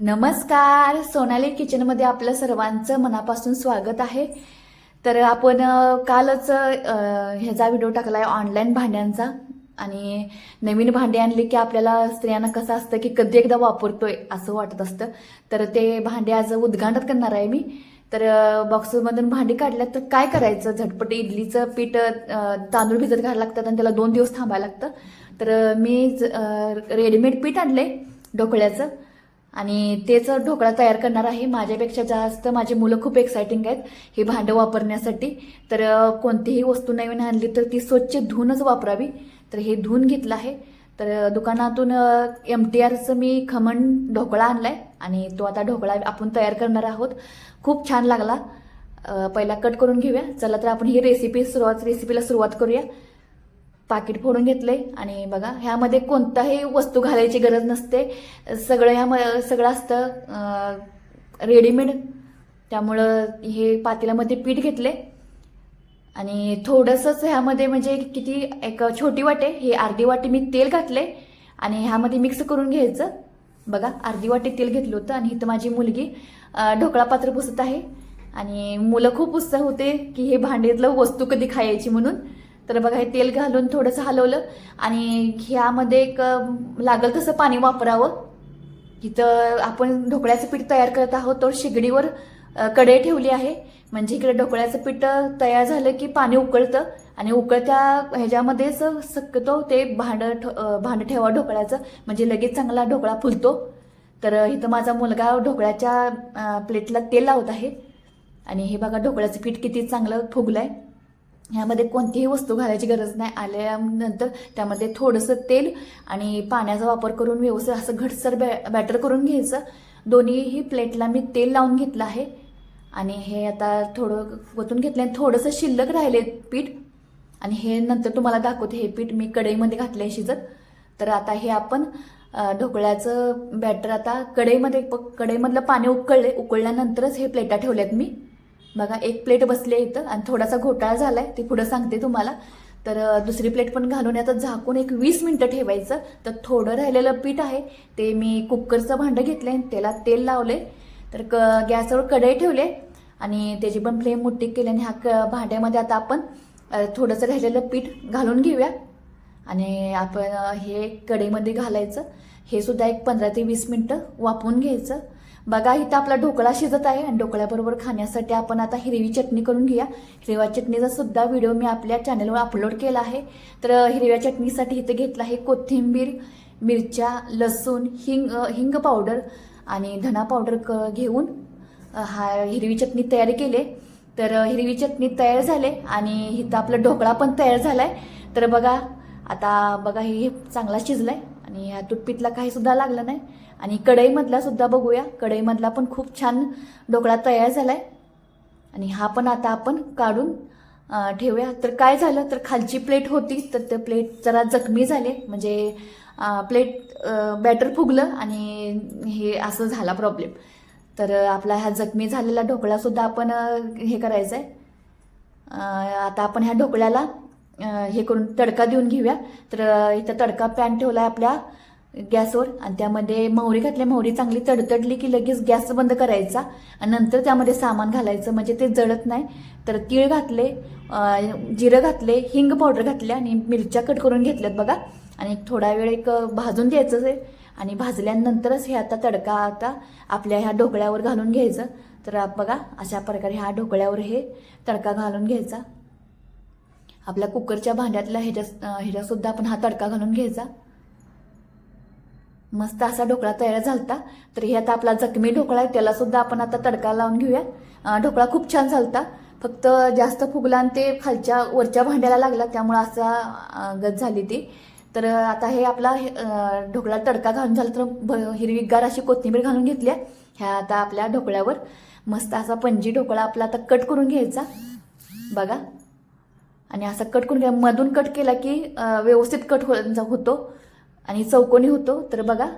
नमस्कार. सोनाली किचनमध्ये आपलं सर्वांचं मनापासून स्वागत आहे. तर आपण कालच ह्याचा व्हिडिओ टाकला आहे ऑनलाईन भांड्यांचा. आणि नवीन भांडी आणली की आपल्याला स्त्रियांना कसं असतं की कधी एकदा वापरतोय असं वाटत असतं. तर ते भांडे आज उद्घाटन करणार आहे मी. तर बॉक्समधून भांडी काढल्यात तर काय करायचं? झटपट इडलीचं पीठ तांदूळ भिजत घालायला लागतात आणि त्याला दोन दिवस थांबायला लागतं. तर मी रेडीमेड पीठ आणले ढोकळ्याचं. आणि तेच ढोकळा तयार करणार आहे माझ्यापेक्षा जास्त माझी मुलं खूप एक्सायटिंग आहेत हे भांडं वापरण्यासाठी. तर कोणतीही वस्तू नवीन आणली तर ती स्वच्छ धुवूनच वापरावी. तर हे धुवून घेतलं आहे. तर दुकानातून एम टी आरचं मी खमण ढोकळा आणलाय आणि तो आता ढोकळा आपण तयार करणार आहोत. खूप छान लागला. पहिला कट करून घेऊया. चला तर आपण ही रेसिपी सुरुवात रेसिपीला सुरुवात करूया. पाकिट फोडून घेतले आणि बघा ह्यामध्ये कोणताही वस्तू घालायची गरज नसते. सगळं ह्या सगळं असतं रेडीमेड त्यामुळं हे पातेल्यामध्ये पीठ घेतले आणि थोडंसंच ह्यामध्ये म्हणजे किती एक छोटी वाटे हे अर्धी वाटी मी तेल घातले आणि ह्यामध्ये मिक्स करून घ्यायचं. बघा अर्धी वाटी तेल घेतलं होतं. आणि इथं माझी मुलगी ढोकळा पात्र पुसत आहे. आणि मुलं खूप उत्साह होते की हे भांडीतलं वस्तू कधी खायची म्हणून. तर बघा हे तेल घालून थोडंसं हलवलं आणि ह्यामध्ये एक लागल तसं पाणी वापरावं. इथं आपण ढोकळ्याचं पीठ तयार करत आहोत. तर शिगडीवर कढई ठेवली आहे. म्हणजे इकडे ढोकळ्याचं पीठ तयार झालं की पाणी उकळतं. आणि उकळत्या ह्याच्यामध्येच शक्यतो ते भांडं भांड भांडं ठेवा ढोकळ्याचं. म्हणजे लगेच चांगला ढोकळा फुलतो. तर इथं माझा मुलगा ढोकळ्याच्या प्लेटला तेल लावत आहे. आणि हे बघा ढोकळ्याचं पीठ किती चांगलं फुगलं आहे ह्यामध्ये कोणतीही वस्तू घालायची गरज नाही. आल्यानंतर त्यामध्ये थोडंसं तेल आणि पाण्याचा वापर करून व्यवस्थित असं घटसर बॅ बॅटर करून घ्यायचं. दोन्हीही प्लेटला मी तेल लावून घेतलं आहे. आणि हे आता थोडं ओतून घेतलं आणि थोडंसं शिल्लक राहिले पीठ. आणि हे नंतर तुम्हाला दाखवते हे पीठ मी कढईमध्ये घातलं आहे शिजत. तर आता हे आपण ढोकळ्याचं बॅटर आता कढईमध्ये प- कढईमधलं पाणी उकळले उकळल्यानंतरच हे प्लेटा ठेवल्यात मी. बघा एक प्लेट बसली आहे इथं आणि थोडासा घोटाळा झालाय ते पुढं सांगते तुम्हाला. तर दुसरी प्लेट पण घालून आता झाकून एक वीस मिनटं ठेवायचं. तर थोडं राहिलेलं पीठ आहे ते मी कुकरचं भांडं घेतलं आणि त्याला तेल लावले तर क गॅसवर कढई ठेवले आणि त्याची पण फ्लेम मोठी केली आणि ह्या क भांड्यामध्ये आता आपण थोडंसं राहिलेलं पीठ घालून घेऊया. आणि आपण हे कढईमध्ये घालायचं. हे सुद्धा एक पंधरा ते वीस मिनटं वापरून घ्यायचं. बघा इथं आपला ढोकळा शिजत आहे आणि ढोकळ्याबरोबर खाण्यासाठी आपण आता हिरवी चटणी करून घेऊया. हिरव्या चटणीचा सुद्धा व्हिडिओ मी आपल्या चॅनलवर अपलोड केला आहे. तर हिरव्या चटणीसाठी इथं घेतलं आहे कोथिंबीर मिरच्या लसूण हिंग हिंग पावडर आणि धना पावडर क घेऊन हा हिरवी चटणी तयार केले. तर हिरवी चटणी तयार झाले आणि इथं आपला ढोकळा पण तयार झाला आहे तर बघा आता बघा हे चांगला शिजला आहे आणि ह्या तुटपीतला काही सुद्धा लागलं नाही. आणि कढईमधला सुद्धा बघूया. कढईमधला पण खूप छान ढोकळा तयार झालाय. आणि हा पण आता आपण काढून ठेवूया. तर काय झालं? तर खालची प्लेट होती तर ते प्लेट जरा जखमी झाले. म्हणजे प्लेट बॅटर फुगलं आणि हे असं झाला प्रॉब्लेम. तर आपला हा जखमी झालेला ढोकळा सुद्धा आपण हे करायचं आहे आता आपण ह्या ढोकळ्याला हे करून तडका देऊन घेऊया. तर इथं तडका पॅन ठेवला आहे आपल्या गॅसवर. आणि त्यामध्ये मोहरी घातल्या. मोहरी चांगली तडतडली की लगेच गॅस बंद करायचा. आणि नंतर त्यामध्ये सामान घालायचं. म्हणजे ते जळत नाही. तर तीळ घातले जिरं घातले हिंग पावडर घातले आणि मिरच्या कट करून घेतल्यात बघा. आणि एक थोडा वेळ एक भाजून घ्यायचं आहे आणि भाजल्यानंतरच हे आता तडका आता आपल्या ह्या ढोकळ्यावर घालून घ्यायचं. तर बघा अशा प्रकारे ह्या ढोकळ्यावर हे तडका घालून घ्यायचा. आपल्या कुकरच्या भांड्यातल्या ह्याच्या ह्याच्यासुद्धा आपण हा तडका घालून घ्यायचा. मस्त असा ढोकळा तयार झालता तर हे आता आपला जखमी ढोकळा आहे त्यालासुद्धा आपण आता तडका लावून घेऊया. ढोकळा खूप छान झालता फक्त जास्त फुगला आणि ते खालच्या वरच्या भांड्याला लागला त्यामुळं असा गत झाली ती. तर आता हे आपला हे, ढोकळा तडका घालून झाला तर भ- हिरवीगार अशी कोथिंबीर घालून घेतली आहे. ह्या आता आपल्या ढोकळ्यावर मस्त असा पंजी ढोकळा आपला आता कट करून घ्यायचा. बघा. आणि असा कट करून घ्या. मधून कट केला की व्यवस्थित कट हो होतो आणि चौकोनी होतो. तर बघा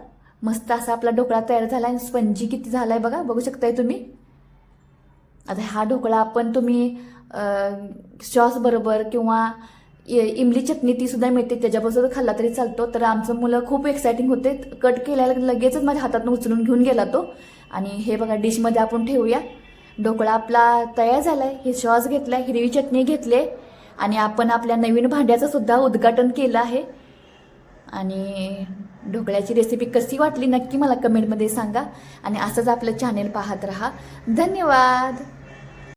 मस्त असा आपला ढोकळा तयार झाला आणि स्पंजी किती झाला आहे बघा. बघू शकताय तुम्ही? आता हा ढोकळा आपण तुम्ही सॉस बरोबर किंवा इमली चटणी ती सुद्धा मिळते. त्याच्याबरोबर खाल्ला तरी चालतो. तर आमचं मुलं खूप एक्साइटिंग होते. कट केल्याला लगेचच माझ्या हातातून उचलून घेऊन गेला तो. आणि हे बघा डिशमध्ये आपण ठेवूया. ढोकळा आपला तयार झाला आहे हे सॉस घेतला हिरवी चटणी घेतली आणि आपण आपल्या नवीन भांड्याचं सुद्धा उद्घाटन केलं आहे. आणि ढोकळ्याची रेसिपी कशी वाटली नक्की मला कमेंटमध्ये सांगा. आणि असंच आपलं चॅनेल पाहत राहा. धन्यवाद!